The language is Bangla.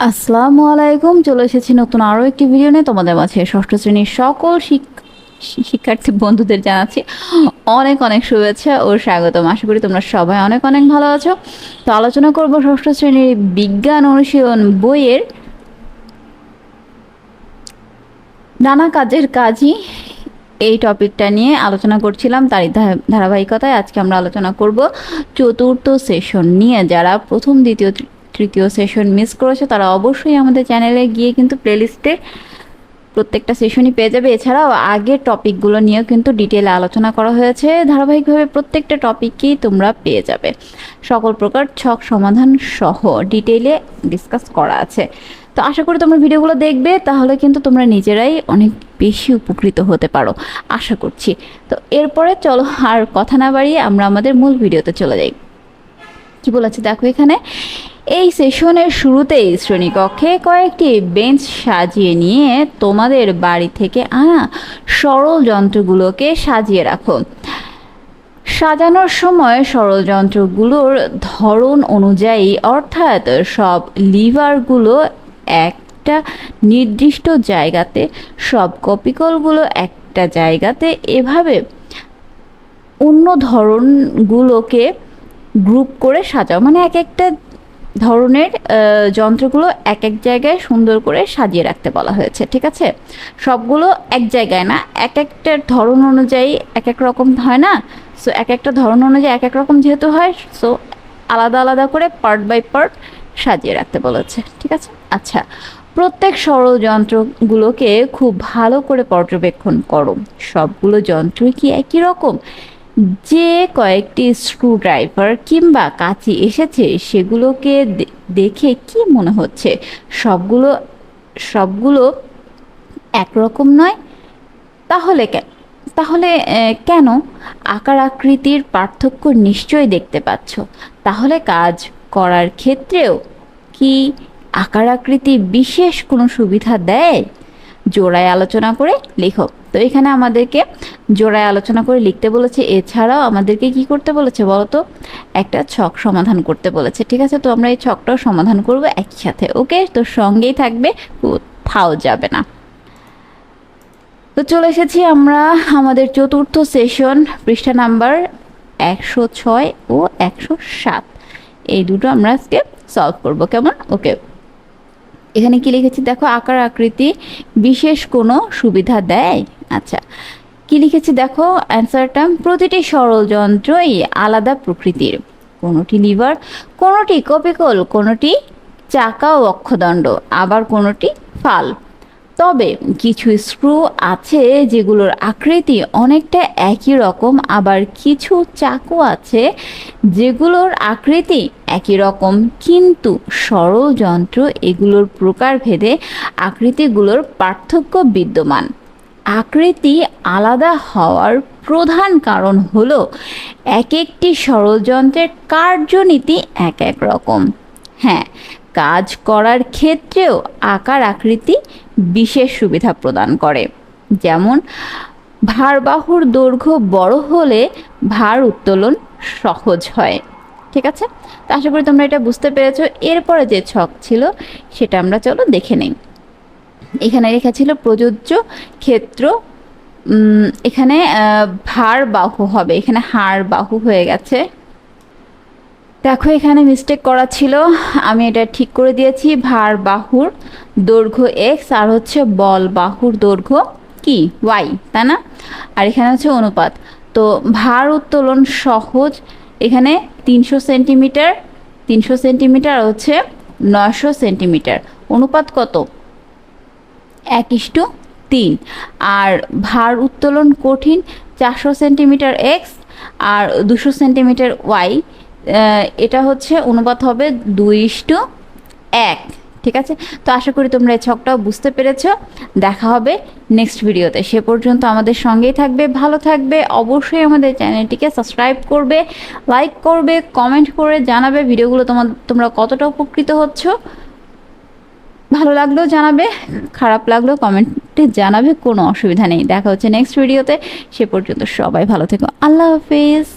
আসসালামু আলাইকুম, চলে এসেছি নতুন আরও একটি ভিডিও নিয়ে। তোমাদের মাঝে ষষ্ঠ শ্রেণির সকল শিক- শিক্ষার্থী বন্ধুদের জানাচ্ছি অনেক অনেক শুভেচ্ছা ও স্বাগতম। আশা করি তোমরা সবাই অনেক অনেক ভালো আছো। তো আলোচনা করব ষষ্ঠ শ্রেণির বিজ্ঞান অনুশীলন বইয়ের। নানা কাজের কাজই এই টপিকটা নিয়ে আলোচনা করছিলাম তারই ধারাবাহিকতায়। আজকে আমরা আলোচনা করব চতুর্থ সেশন নিয়ে। যারা প্রথম, দ্বিতীয় তৃতীয় সেশন মিস করেছ, তারা অবশ্যই আমাদের চ্যানেলে গিয়ে কিন্তু প্লেলিস্টে প্রত্যেকটা সেশনই পেয়ে যাবে। এছাড়াও আগের টপিকগুলো নিয়েও কিন্তু ডিটেলে আলোচনা করা হয়েছে। ধারাবাহিকভাবে প্রত্যেকটা টপিকই তোমরা পেয়ে যাবে। সকল প্রকার ছক সমাধান সহ ডিটেলে ডিসকাস করা আছে। তো আশা করি তোমরা ভিডিওগুলো দেখবে, তাহলে কিন্তু তোমরা নিজেরাই অনেক বেশি উপকৃত হতে পারো, আশা করছি। তো এরপরে চলো আর কথা না বাড়িয়ে আমরা আমাদের মূল ভিডিওতে চলে যাই। কি বলেছে দেখো এখানে। এই সেশনের শুরুতেই শ্রেণীকক্ষে কয়েকটি বেঞ্চ সাজিয়ে নিয়ে তোমাদের বাড়ি থেকে আনা সরল যন্ত্রগুলোকে সাজিয়ে রাখো। সাজানোর সময় সরল যন্ত্রগুলোর ধরন অনুযায়ী, অর্থাৎ সব লিভারগুলো একটা নির্দিষ্ট জায়গাতে, সব কপিকলগুলো একটা জায়গাতে এভাবে অন্য ধরনগুলোকে গ্রুপ করে সাজাও। মানে এক একটা ধরনের যন্ত্রগুলো এক এক জায়গায় সুন্দর করে সাজিয়ে রাখতে বলা হয়েছে, ঠিক আছে? সবগুলো এক জায়গায় না, এক একটা ধরন অনুযায়ী এক এক রকম হয় না? সো এক একটা ধরন অনুযায়ী এক এক রকম যেহেতু হয় সো আলাদা আলাদা করে পার্ট বাই পার্ট সাজিয়ে রাখতে বলেছে, ঠিক আছে? আচ্ছা প্রত্যেক সরল যন্ত্রগুলোকে খুব ভালো করে পর্যবেক্ষণ করো। সবগুলো যন্ত্রই কি একই রকম? যে কয়েকটি স্ক্রুড্রাইভার কিংবা কাঁচি এসেছে, সেগুলোকে দেখে কি মনে হচ্ছে? সবগুলো সবগুলো একরকম নয়? তাহলে কেন তাহলে কেন? আকার আকৃতির পার্থক্য নিশ্চয়ই দেখতে পাচ্ছ। তাহলে কাজ করার ক্ষেত্রেও কি আকার আকৃতি বিশেষ কোনো সুবিধা দেয়? জোড়ায় আলোচনা করে লেখো। তো এখানে আমাদেরকে জোড়ায় আলোচনা করে লিখতে বলেছে। এছাড়াও আমাদেরকে কি করতে বলেছে বলতো? একটা ছক সমাধান করতে বলেছে। ঠিক আছে? তো আমরা এই ছকটাও সমাধান করব একসাথে ওকে? তো সঙ্গেই থাকবে, কোথাও যাবে না। তো চলে এসেছি আমরা আমাদের চতুর্থ সেশন, পৃষ্ঠা নাম্বার একশো ছয় ও একশো সাত। এই দুটো আমরা আজকে সলভ করব। কেমন? ওকে। এখানে কি লিখেছি? দেখো, আকার আকৃতি বিশেষ কোনো সুবিধা দেয়। আচ্ছা কি লিখেছি? দেখো অ্যান্সারটা প্রতিটি সরল যন্ত্রই আলাদা প্রকৃতির। কোনোটি লিভার, কোনোটি কপিকল, কোনোটি চাকা ও অক্ষদণ্ড, আবার কোনোটি ফাল। তবে কিছু স্ক্রু আছে যেগুলোর আকৃতি অনেকটা একই রকম, আবার কিছু চাকু আছে যেগুলোর আকৃতি একই রকম, কিন্তু সরল যন্ত্র এগুলোর প্রকারভেদে আকৃতিগুলোর পার্থক্য বিদ্যমান। আকৃতি আলাদা হওয়ার প্রধান কারণ হলো এক একটি সরল যন্ত্রের কার্যনীতি এক এক রকম। হ্যাঁ কাজ করার ক্ষেত্রেও আকার আকৃতি বিশেষ সুবিধা প্রদান করে। যেমন, ভারবাহুর দৈর্ঘ্য বড় হলে ভার উত্তোলন সহজ হয়। ঠিক আছে? তো আশা করি তোমরা এটা বুঝতে পেরেছ। এরপরে যে ছক ছিল, সেটা আমরা চলো দেখে নেই। এখানে লেখা ছিল প্রযোজ্য ক্ষেত্র এখানে ভার বাহু হবে। এখানে হাড় বাহু হয়ে গেছে। দেখো, এখানে মিস্টেক করা ছিল। আমি এটা ঠিক করে দিয়েছি। ভার বাহুর দৈর্ঘ্য এক্স আর হচ্ছে বল বাহুর দৈর্ঘ্য কি? ওয়াই তাই না? আর এখানে হচ্ছে অনুপাত। তো ভার উত্তোলন সহজ। এখানে তিনশো সেন্টিমিটার তিনশো সেন্টিমিটার হচ্ছে নয়শো সেন্টিমিটার। অনুপাত কত? এক ইস্টু তিন। আর ভার উত্তোলন কঠিন চারশো সেন্টিমিটার এক্স আর দুশো সেন্টিমিটার ওয়াই এটা হচ্ছে অনুপাত হবে দুই ইস্টু এক। ঠিক আছে? তো আশা করি তোমরা এই ছকটাও বুঝতে পেরেছ। দেখা হবে নেক্সট ভিডিওতে সে পর্যন্ত আমাদের সঙ্গেই থাকবে, ভালো থাকবে, অবশ্যই আমাদের চ্যানেলটিকে সাবস্ক্রাইব করবে লাইক করবে কমেন্ট করে জানাবে ভিডিওগুলো তোমার তোমরা কতটা উপকৃত হচ্ছ। ভালো লাগলেও জানাবে, খারাপ লাগলেও কমেন্টে জানাবে, কোনো অসুবিধা নেই। দেখা হচ্ছে নেক্সট ভিডিওতে সে পর্যন্ত সবাই ভালো থেকো। আল্লাহ হাফিজ।